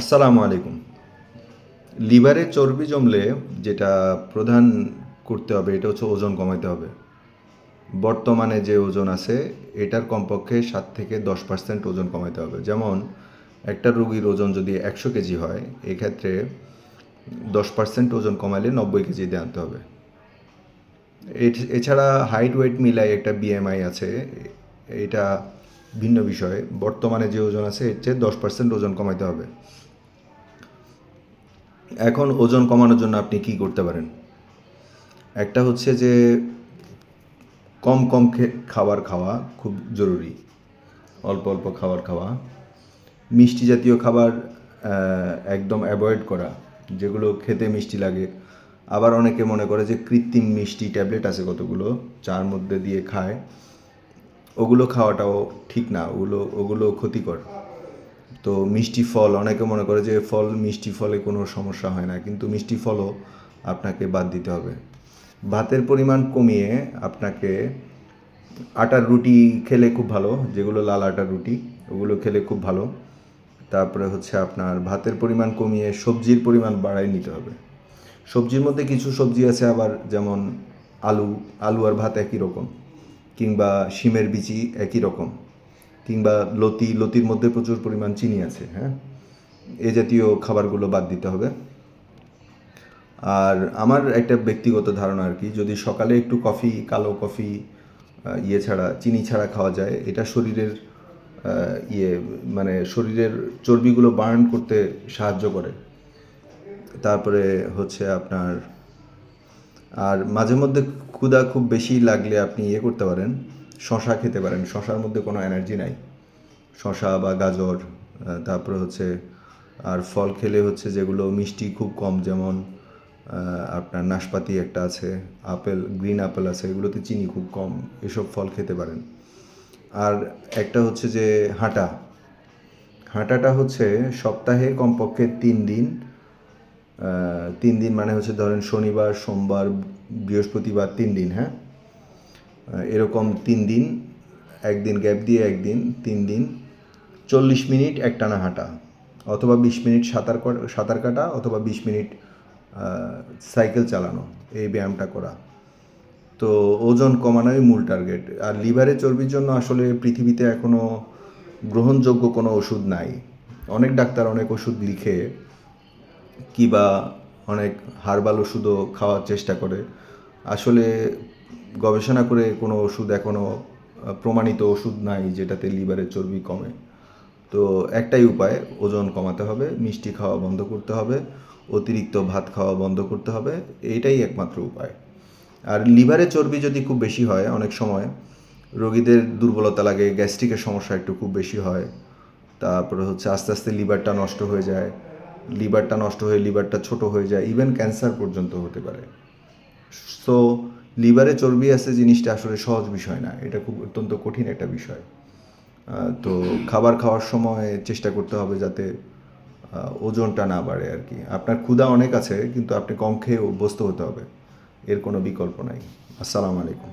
আসসালামু আলাইকুম। লিভারে চর্বি জমলে যেটা প্রধান করতে হবে, এটা হচ্ছে ওজন কমাতে হবে। বর্তমানে যে ওজন আছে, এটার কমপক্ষে সাত থেকে দশ পার্সেন্ট ওজন কমাতে হবে। যেমন, একটা রুগীর ওজন যদি একশো কেজি হয়, এক্ষেত্রে দশ পার্সেন্ট ওজন কমালে নব্বই কেজিতে আনতে হবে। এছাড়া হাইট ওয়েট মিলাই একটা বিএমআই আছে, এটা ভিন্ন বিষয়। বর্তমানে যে ওজন আছে, এর চেয়ে দশ পার্সেন্ট ওজন কমাতে হবে। এখন ওজন কমানোর জন্য আপনি কি করতে পারেন? একটা হচ্ছে যে, কম কম খাবার খাওয়া খুব জরুরি। অল্প অল্প খাবার খাওয়া। মিষ্টি জাতীয় খাবার একদম অ্যাভয়েড করা, যেগুলো খেতে মিষ্টি লাগে। আবার অনেকে মনে করে যে, কৃত্রিম মিষ্টি ট্যাবলেট আছে কতগুলো চার মধ্যে দিয়ে খায়। ওগুলো খাওয়াটাও ঠিক না, ওগুলো ওগুলো ক্ষতিকর। তো মিষ্টি ফল, অনেকে মনে করে যে ফল, মিষ্টি ফলে কোনো সমস্যা হয় না, কিন্তু মিষ্টি ফলও আপনাকে বাদ দিতে হবে। ভাতের পরিমাণ কমিয়ে আপনাকে আটার রুটি খেলে খুব ভালো, যেগুলো লাল আটার রুটি, ওগুলো খেলে খুব ভালো। তারপরে হচ্ছে আপনার ভাতের পরিমাণ কমিয়ে সবজির পরিমাণ বাড়াই নিতে হবে। সবজির মধ্যে কিছু সবজি আছে আবার, যেমন আলু আলু আর ভাত একই রকম, কিংবা শিমের বিচি একই রকম। কিংবা লতি, লতির মধ্যে প্রচুর পরিমাণ চিনি আছে হ্যাঁ? এ জাতীয় খাবারগুলো বাদ দিতে হবে। আর আমার একটা ব্যক্তিগত ধারণা আর কি, যদি সকালে একটু কফি, কালো কফি ইয়ে ছাড়া, চিনি ছাড়া খাওয়া যায়, এটা শরীরের ইয়ে মানে শরীরের চর্বিগুলো বার্ন করতে সাহায্য করে। তারপরে হচ্ছে আপনার, আর মাঝে মধ্যে ক্ষুধা খুব বেশি লাগলে আপনি ইয়ে করতে পারেন। শশা খেতে পারেন। শশার মধ্যে কোনো এনার্জি নাই। শশা বা গাজর তারপরে হচ্ছে, আর ফল খেলে হচ্ছে যেগুলো মিষ্টি খুব কম, যেমন আপনার নাশপাতি একটা আছে, আপেল গ্রিন আপেল আছে, এগুলোতে চিনি খুব কম, এসব ফল খেতে পারেন। আর একটা হচ্ছে যে হাঁটা। হাঁটাটা হচ্ছে সপ্তাহে কমপক্ষে তিন দিন তিন দিন মানে হচ্ছে ধরেন শনিবার, সোমবার, বৃহস্পতিবার তিন দিন হ্যাঁ? এরকম তিন দিন, একদিন গ্যাপ দিয়ে একদিন, তিন দিন, চল্লিশ মিনিট একটানা হাঁটা, অথবা বিশ মিনিট সাঁতার সাঁতার কাটা, অথবা বিশ মিনিট সাইকেল চালানো, এই ব্যায়ামটা করা। তো ওজন কমানোই মূল টার্গেট আর লিভারে চর্বির জন্য আসলে পৃথিবীতে এখনও গ্রহণযোগ্য কোনো ওষুধ নাই। অনেক ডাক্তার অনেক ওষুধ লিখে কিবা অনেক হার্বাল ওষুধও খাওয়ার চেষ্টা করে। আসলে গবেষণা করে কোনো ওষুধ এখনও প্রমাণিত ওষুধ নাই যেটাতে লিভারের চর্বি কমে। তো একটাই উপায়, ওজন কমাতে হবে, মিষ্টি খাওয়া বন্ধ করতে হবে, অতিরিক্ত ভাত খাওয়া বন্ধ করতে হবে, এইটাই একমাত্র উপায়। আর লিভারে চর্বি যদি খুব বেশি হয়, অনেক সময় রোগীদের দুর্বলতা লাগে, গ্যাস্ট্রিকের সমস্যা একটু খুব বেশি হয়, তারপরে হচ্ছে আস্তে আস্তে লিভারটা নষ্ট হয়ে যায়, লিভারটা নষ্ট হয়ে লিভারটা ছোট হয়ে যায় ইভেন ক্যান্সার পর্যন্ত হতে পারে। সো লিভারে চর্বি আছে জিনিসটা আসলে সহজ বিষয় না, এটা খুব অত্যন্ত কঠিন একটা বিষয়। তো খাবার খাওয়ার সময় চেষ্টা করতে হবে যাতে ওজনটা না বাড়ে আর কি। আপনার ক্ষুধা অনেক আছে, কিন্তু আপনি কম খেয়ে অভ্যস্ত হতে হবে, এর কোনো বিকল্প নাই। আসসালামু আলাইকুম।